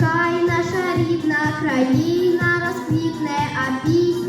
Нехай наша рідна країна розквітне, а пісня.